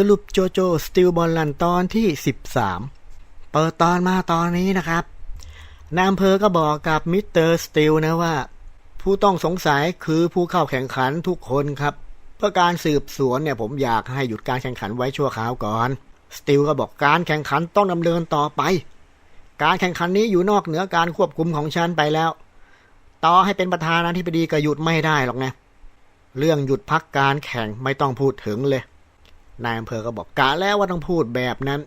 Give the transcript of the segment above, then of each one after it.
สรุปโจโจสติลบอลลันตอนที่ 13 เปิดตอนมาตอนนี้นะครับนายอำเภอก็บอกกับมิสเตอร์สติลนะว่า ผู้ต้องสงสัยคือผู้เข้าแข่งขันทุกคนครับ เพื่อการสืบสวนเนี่ยผมอยากให้หยุดการแข่งขันไว้ชั่วคราวก่อนสติลก็บอกการแข่งขันต้องดำเนินต่อไป การแข่งขันนี้อยู่นอกเหนือการควบคุมของฉันไปแล้ว ต่อให้เป็นประธานาธิบดีก็หยุดไม่ได้หรอกนะเรื่องหยุดพักการแข่งไม่ต้องพูดถึงเลย นายอำเภอก็บอกกะแล้วว่าต้องพูดแบบนั้น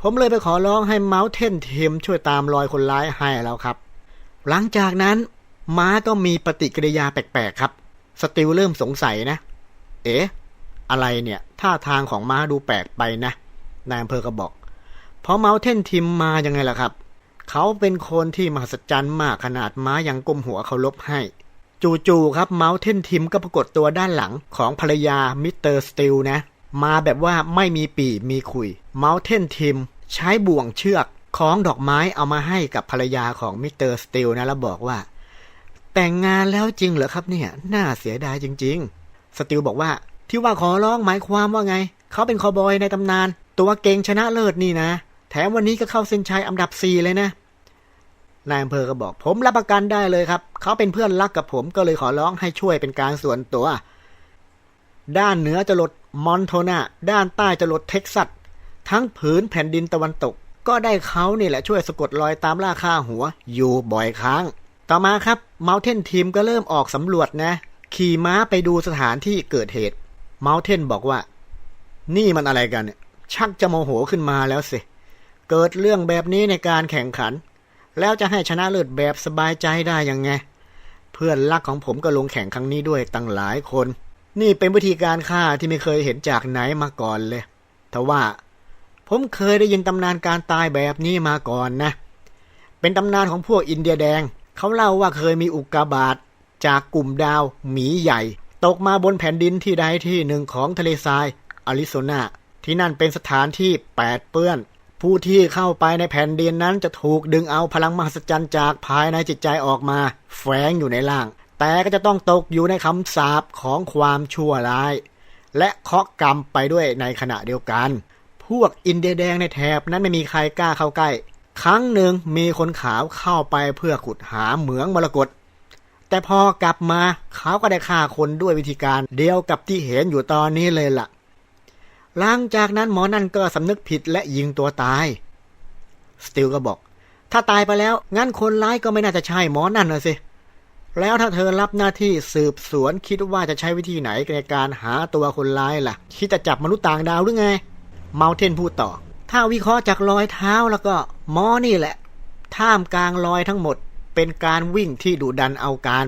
ผมเลยไปขอร้องให้เมาส์เทนทีมช่วยตามรอยคนร้ายให้แล้วครับ หลังจากนั้น ม้าก็มีปฏิกิริยาแปลกๆครับ สติลเริ่มสงสัยนะ เอ๊ะอะไรเนี่ย ท่าทางของม้าดูแปลกไปนะ นายอำเภอก็บอก เพราะเมาส์เทนทีมมายังไงล่ะครับ เขาเป็นคนที่มหัศจรรย์มากขนาดม้ายังก้มหัวเคารพให้จู่ๆครับเมาส์เทนทิมก็ปรากฏตัวด้านหลังของภรรยามิสเตอร์สติลนะ มาแบบว่าไม่มีปีมีคุย เมาส์เทนทิม ใช้บ่วงเชือกคล้องดอกไม้เอามาให้กับภรรยาของมิสเตอร์สติลนะแล้วบอกว่า แต่งงานแล้วจริงเหรอครับเนี่ย น่าเสียดายจริง ๆ สติลบอกว่าที่ว่าขอร้องหมายความว่าไง เขาเป็นคอบอยในตำนาน ตัวเก่งชนะเลิศนี่นะ แถมวันนี้ก็เข้าเส้นชัยอันดับสี่เลยนะนายอำเภอก็บอก ผมรับประกันได้เลยครับ เขาเป็นเพื่อนรักกับผมก็เลยขอร้องให้ช่วยเป็นการส่วนตัว ด้านเหนือจะลด มอนโทนาด้านใต้จะลดเท็กซัส ทั้งผืนแผ่นดินตะวันตก ก็ได้เขานี่แหละช่วยสะกดรอยตามล่าค่าหัว อยู่บ่อยครั้ง ต่อมาครับเมาเทนทีมก็เริ่มออกสำรวจนะ ขี่ม้าไปดูสถานที่เกิดเหตุเมาเทนบอกว่า นี่มันอะไรกันเนี่ยชักจะโมโหขึ้นมาแล้วสิ เกิดเรื่องแบบนี้ในการแข่งขัน แล้วจะให้ชนะเลิศแบบสบายใจได้ยังไง เพื่อนรักของผมก็ลงแข่งครั้งนี้ด้วยตั้งหลายคน นี่เป็นวิธีการฆ่าที่ไม่เคยเห็นจากไหนมาก่อนเลยทว่า ผมเคยได้ยินตำนานการตายแบบนี้มาก่อนนะ เป็นตำนานของพวกอินเดียแดง เขาเล่าว่าเคยมีอุกกาบาตจากกลุ่มดาวหมีใหญ่ ตกมาบนแผ่นดินที่ใดที่หนึ่งของทะเลทรายอาริโซนา ที่นั่นเป็นสถานที่แปดเปื้อน ผู้ที่เข้าไปในแผ่นดินนั้นจะถูกดึงเอาพลังมหัศจรรย์จากภายในจิตใจออกมา แฝงอยู่ในล่าง แต่ก็จะต้องตกอยู่ในคำสาปของความชั่วร้าย และเคาะกรรมไปด้วยในขณะเดียวกัน พวกอินเดียแดงในแถบนั้นไม่มีใครกล้าเข้าใกล้ ครั้งหนึ่งมีคนขาวเข้าไปเพื่อขุดหาเหมืองมรกตแต่พอกลับมาเขาก็ได้ฆ่าคนด้วยวิธีการเดียวกับที่เห็นอยู่ตอนนี้เลยล่ะ หลังจากนั้นหมอนั่นก็สำนึกผิดและยิงตัวตาย สติลก็บอก ถ้าตายไปแล้วงั้นคนร้ายก็ไม่น่าจะใช่หมอนั่นนะสิ แล้วถ้าเธอรับหน้าที่สืบสวนคิดว่าจะใช้วิธีไหนในการหาตัวคนร้ายล่ะ คิดจะจับมนุษย์ต่างดาวหรือไง เมาเทนพูดต่อ ถ้าวิเคราะห์จากรอยเท้าแล้วก็มอนี่แหละ ท่ามกลางรอยทั้งหมด เป็นการวิ่งที่ดุดันเอาการ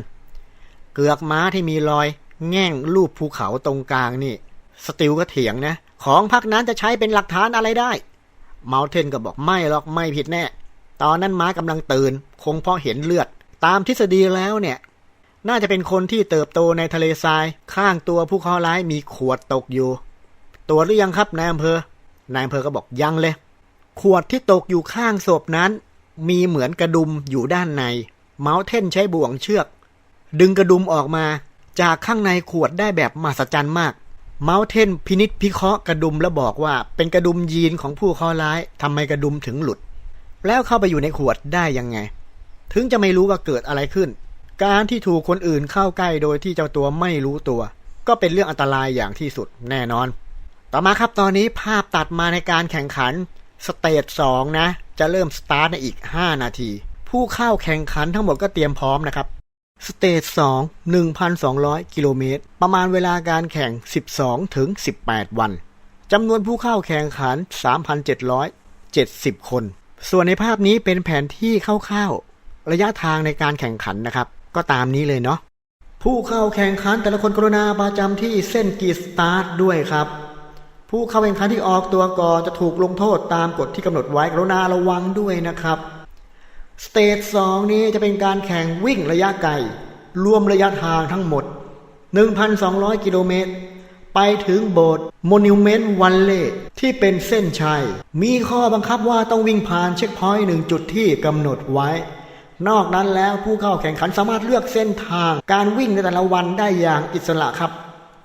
เกือกม้าที่มีรอย แง่งรูปภูเขาตรงกลางนี่ สติลก็เถียงนะ ของพักนั้นจะใช้เป็นหลักฐานอะไรได้เมาเทนก็บอกไม่หรอกไม่ผิดแน่ ตอนนั้นม้ากำลังตื่น คงเพราะเห็นเลือด ตามทฤษฎีแล้วเนี่ย น่าจะเป็นคนที่เติบโตในทะเลทราย ข้างตัวผู้เคราะห์ร้ายมีขวดตกอยู่ตัวจหรือยังครับนายอำเภอนายอำเภอก็บอกยังเลย ขวดที่ตกอยู่ข้างศพนั้น มีเหมือนกระดุมอยู่ด้านใน เมาเทนใช้บ่วงเชือก ดึงกระดุมออกมา จากข้างในขวดได้แบบมหัศจรรย์มาก เมาเทนพินิษพิเคราะห์กระดุมแล้วบอกว่า เป็นกระดุมยีนของผู้เคราะห์ร้ายทำไมกระดุมถึงหลุด แล้วเข้าไปอยู่ในขวดได้ยังไง ถึงจะไม่รู้ว่าเกิดอะไรขึ้น การที่ถูกคนอื่นเข้าใกล้โดยที่เจ้าตัวไม่รู้ตัว ก็เป็นเรื่องอันตรายอย่างที่สุดแน่นอน ต่อมาครับตอนนี้ภาพตัดมาในการแข่งขันสเตจ2นะ จะเริ่มสตาร์ทในอีก 5 นาที ผู้เข้าแข่งขันทั้งหมดก็เตรียมพร้อมนะครับสเตจ2 1,200 กิโลเมตร ประมาณเวลาการแข่ง 12 ถึง 18 วัน จำนวนผู้เข้าแข่งขัน 3,770 คน ส่วนในภาพนี้เป็นแผนที่คร่าว ระยะทางในการแข่งขันนะครับ ก็ตามนี้เลยเนาะผู้เข้าแข่งขันแต่ละคนกรุณาประจำที่เส้นกีสตาร์ทด้วยครับ ผู้เข้าแข่งขันที่ออกตัวก่อนจะถูกลงโทษตามกฎที่กำหนดไว้กรุณาระวังด้วยนะครับสเตจ2นี้จะเป็นการแข่งวิ่งระยะไกลรวมระยะทางทั้งหมด 1,200 กิโลเมตร ไปถึงโบสถ์โมนิวเมนต์วันเล่ที่เป็นเส้นชัย มีข้อบังคับว่าต้องวิ่งผ่านเช็คพอยต์หนึ่งจุดที่กำหนดไว้ นอกนั้นแล้วผู้เข้าแข่งขันสามารถเลือกเส้นทาง การวิ่งในแต่ละวันได้อย่างอิสระครับ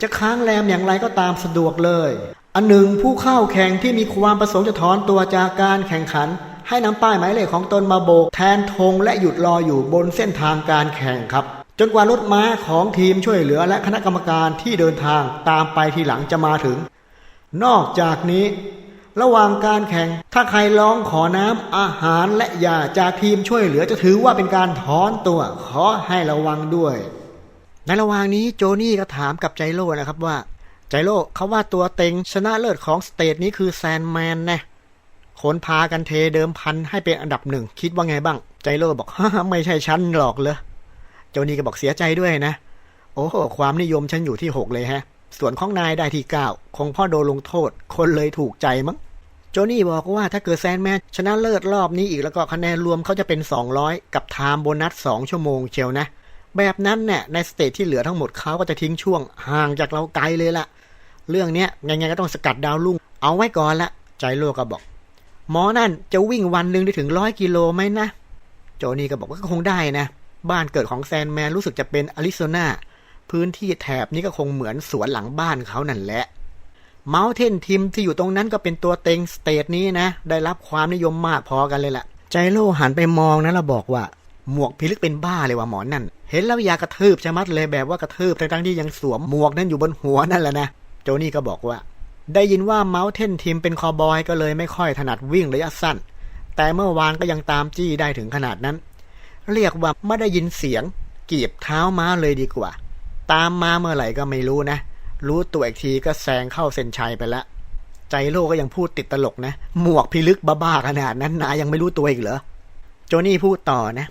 จะค้างแรมอย่างไรก็ตามสะดวกเลย อันหนึ่งผู้เข้าแข่งที่มีความประสงค์จะถอนตัวจากการแข่งขัน ให้นำป้ายหมายเลขของตนมาโบก แทนธงและหยุดรออยู่บนเส้นทางการแข่งครับ จนกว่ารถม้าของทีมช่วยเหลือและคณะกรรมการที่เดินทางตามไปทีหลังจะมาถึง นอกจากนี้ ระหว่างการแข่ง ถ้าใครร้องขอน้ำอาหารและยาจากทีมช่วยเหลือจะถือว่าเป็นการถอนตัว ขอให้ระวังด้วย ในระหว่างนี้โจนี่ก็ถามกับใจโร่นะครับว่า ใจโร่เขาว่าตัวเต็งชนะเลิศของสเตทนี้คือแซนแมนนะคนพากันเทเดิมพันให้เป็นอันดับหนึ่ง คิดว่าไงบ้าง ใจโร่บอกไม่ใช่ฉันหรอกเลยโจนี่ก็บอกเสียใจด้วยนะ โอ้โหความนิยมฉันอยู่ที่หกเลยฮะ ส่วนของนายได้ที่เก้าคงพ่อโดนลงโทษ คนเลยถูกใจมั้งโจนี่บอกว่าถ้าเกิดแซนแมนชนะเลิศรอบนี้อีกแล้วก็คะแนนรวมเขาจะเป็น 200 กับไทม์โบนัส 2 ชั่วโมงเชียวนะ แบบนั้นเนี่ยในสเตจที่เหลือทั้งหมดเขาก็จะทิ้งช่วง ห่างจากเราไกลเลยละเรื่องเนี้ยยังไงก็ต้องสกัดดาวลุ่ง เอาไว้ก่อนละ ใจโลก็บอก หมอนั่นจะวิ่งวันหนึ่งได้ถึงร้อยกิโลไหมนะ โจนี่ก็บอกว่าก็คงได้นะ บ้านเกิดของแซนแมนรู้สึกจะเป็นอาริโซนา พื้นที่แถบนี้ก็คงเหมือนสวนหลังบ้านเขานั่นแหละเมาเทนทีมที่อยู่ตรงนั้นก็เป็นตัวเต็งสเตทนี้นะ ได้รับความนิยมมากพอกันเลยแหละใจโลหันไปมองนะแล้วบอกว่า หมวกพิลึกเป็นบ้าเลยว่าหมอนั่น เห็นแล้วอยากกระทืบชะมัดเลยแบบว่ากระทืบทั้งๆที่ยังสวมหมวกนั่นอยู่บนหัวนั่นแหละนะ โจนี่ก็บอกว่า ได้ยินว่าเมาเทนทีมเป็นคอบอยก็เลยไม่ค่อยถนัดวิ่งระยะสั้น แต่เมื่อวานก็ยังตามจี้ได้ถึงขนาดนั้น เรียกว่าไม่ได้ยินเสียงกีบเท้าม้าเลยดีกว่า ตามมาเมื่อไหร่ก็ไม่รู้นะ รู้ตัวอีกทีก็แซงเข้าเส้นชัยไปแล้วใจโลก็ยังพูดติดตลกนะ หมวกพิลึกบ้าๆขนาดนั้นนายยังไม่รู้ตัวอีกเหรอ โจนี่พูดต่อนะ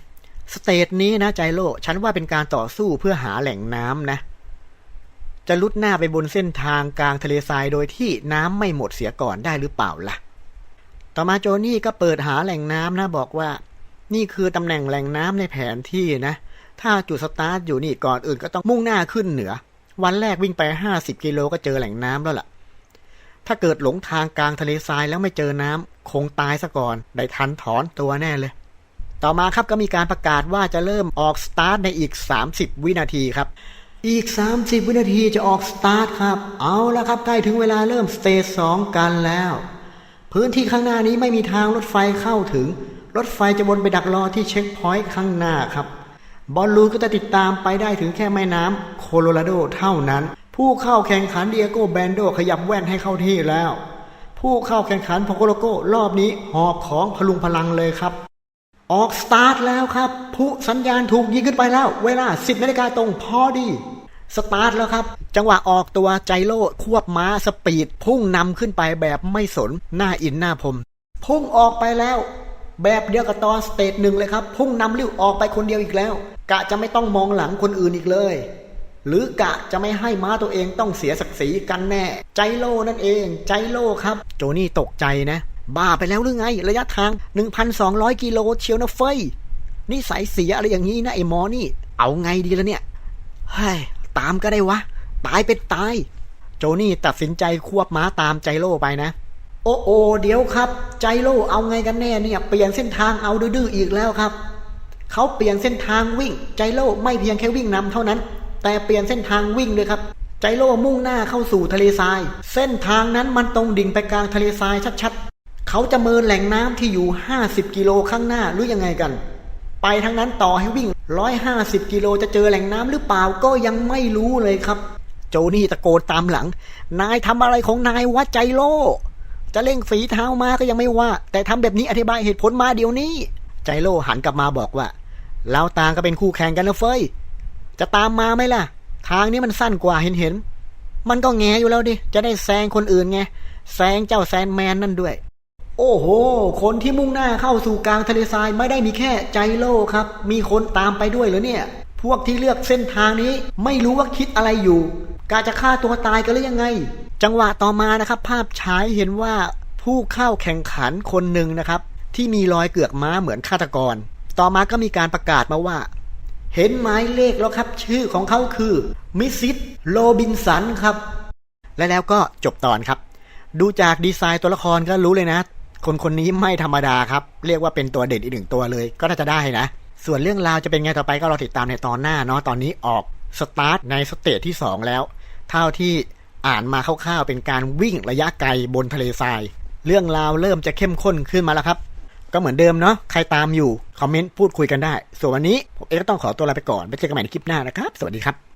สเตทนี้นะใจโลฉันว่าเป็นการต่อสู้เพื่อหาแหล่งน้ำนะ จะลุดหน้าไปบนเส้นทางกลางทะเลทรายโดยที่น้ำไม่หมดเสียก่อนได้หรือเปล่าล่ะ ต่อมาโจนี่ก็เปิดหาแหล่งน้ำนะบอกว่า นี่คือตำแหน่งแหล่งน้ำในแผนที่นะ ถ้าจุดสตาร์ทอยู่นี่ก่อนอื่นก็ต้องมุ่งหน้าขึ้นเหนือ วันแรกวิ่งไปห้าสิบกิโลก็เจอแหล่งน้ำแล้วล่ะ ถ้าเกิดหลงทางกลางทะเลทรายแล้วไม่เจอน้ำคงตายซะก่อน ได้ทันถอนตัวแน่เลย ต่อมาครับก็มีการประกาศว่าจะเริ่มออกสตาร์ทในอีก 30 วินาทีครับ อีก 30 วินาทีจะออกสตาร์ทครับ เอาละครับใกล้ถึงเวลาเริ่มสเตจสองกันแล้ว พื้นที่ข้างหน้านี้ไม่มีทางรถไฟเข้าถึง รถไฟจะวนไปดักรอที่เช็คพอยต์ข้างหน้าครับ บอลลูนก็จะติดตามไปได้ถึงแค่แม่น้ำโคโลราโดเท่านั้น ผู้เข้าแข่งขันเดียโก้แบนโดขยับแว่นให้เข้าที่แล้ว ผู้เข้าแข่งขันพอโกโลโก้รอบนี้หอบของพลุงพลังเลยครับ ออกสตาร์ทแล้วครับ ผู้สัญญาณถูกยิงขึ้นไปแล้ว เวลา 10นาฬิกาตรงพอดีสตาร์ทแล้วครับ จังหวะออกตัวใจโลดควบม้าสปีด พุ่งนำขึ้นไปแบบไม่สนหน้าอินหน้าพรมพุ่งออกไปแล้ว แบบเดียวกับตอนสเตจหนึ่งเลยครับ พุ่งนำลิ้วออกไปคนเดียวอีกแล้ว กะจะไม่ต้องมองหลังคนอื่นอีกเลย หรือกะจะไม่ให้ม้าตัวเองต้องเสียศักดิ์ศรีกันแน่ ใจโลนั่นเอง ใจโลครับ โจนี่ตกใจนะ บ้าไปแล้วหรือไง ระยะทาง 1,200 กิโลเชียวนะเฟยนี่สายเสียอะไรอย่างนี้นะไอ้หมอนี่ เอาไงดีละเนี่ยเฮ้ยตามก็ได้วะ ตายเป็นตาย โจนี่ตัดสินใจควบม้าตามใจโลไปนะ โอ้โอเดี๋ยวครับ ใจโลเอาไงกันแน่เนี่ย เปลี่ยนเส้นทางเอาดื้ออีกแล้วครับเขาเปลี่ยนเส้นทางวิ่ง ใจโลไม่เพียงแค่วิ่งนำเท่านั้น แต่เปลี่ยนเส้นทางวิ่งเลยครับ ใจโลมุ่งหน้าเข้าสู่ทะเลทราย เส้นทางนั้นมันตรงดิ่งไปกลางทะเลทรายชัดๆเขาจะเมินแหล่งน้ำที่อยู่ 50 กิโลข้างหน้าหรือยังไงกัน ไปทั้งนั้นต่อให้วิ่ง 150 กิโลจะเจอแหล่งน้ำหรือเปล่าก็ยังไม่รู้เลยครับ โจนี่ตะโกนตามหลัง นายทำอะไรของนายวะใจโล จะเร่งฝีเท้ามาก็ยังไม่ว่า แต่ทำแบบนี้อธิบายเหตุผลมาเดี๋ยวนี้ ใจโลหันกลับมาบอกว่าเราต่างก็เป็นคู่แข่งกันนะเฟยจะตามมาไหมล่ะ ทางนี้มันสั้นกว่าเห็นเห็น มันก็แงอยู่แล้วดิ จะได้แซงคนอื่นไง แซงเจ้าแซนแมนนั่นด้วย โอ้โห คนที่มุ่งหน้าเข้าสู่กลางทะเลทรายไม่ได้มีแค่ใจโลครับ มีคนตามไปด้วยเหรอเนี่ย พวกที่เลือกเส้นทางนี้ไม่รู้ว่าคิดอะไรอยู่ กาจะฆ่าตัวตายกันหรือยังไง จังหวะต่อมานะครับ ภาพฉายเห็นว่าผู้เข้าแข่งขันคนหนึ่งนะครับ ที่มีรอยเกือกม้าเหมือนฆาตกร ต่อมาก็มีการประกาศมาว่า เห็นหมายเลขแล้วครับ ชื่อของเขาคือมิสซิสโรบินสันครับ และแล้วก็จบตอนครับ ดูจากดีไซน์ตัวละครก็รู้เลยนะ คนคนนี้ไม่ธรรมดาครับ เรียกว่าเป็นตัวเด่นอีกหนึ่งตัวเลย ก็น่าจะได้นะ ส่วนเรื่องราวจะเป็นไงต่อไปก็รอติดตามในตอนหน้าเนาะตอนนี้ออกสตาร์ทในสเตจที่ 2 แล้ว เท่าที่ อ่านมาคร่าวๆเป็นการวิ่งระยะไกลบนทะเลทราย เรื่องราวเริ่มจะเข้มข้นขึ้นมาแล้วครับ ก็เหมือนเดิมเนาะใครตามอยู่ คอมเมนต์พูดคุยกันได้ ส่วนวันนี้ผมเองก็ต้องขอตัวลาไปก่อนไปเจอกันใหม่ในคลิปหน้านะครับ สวัสดีครับ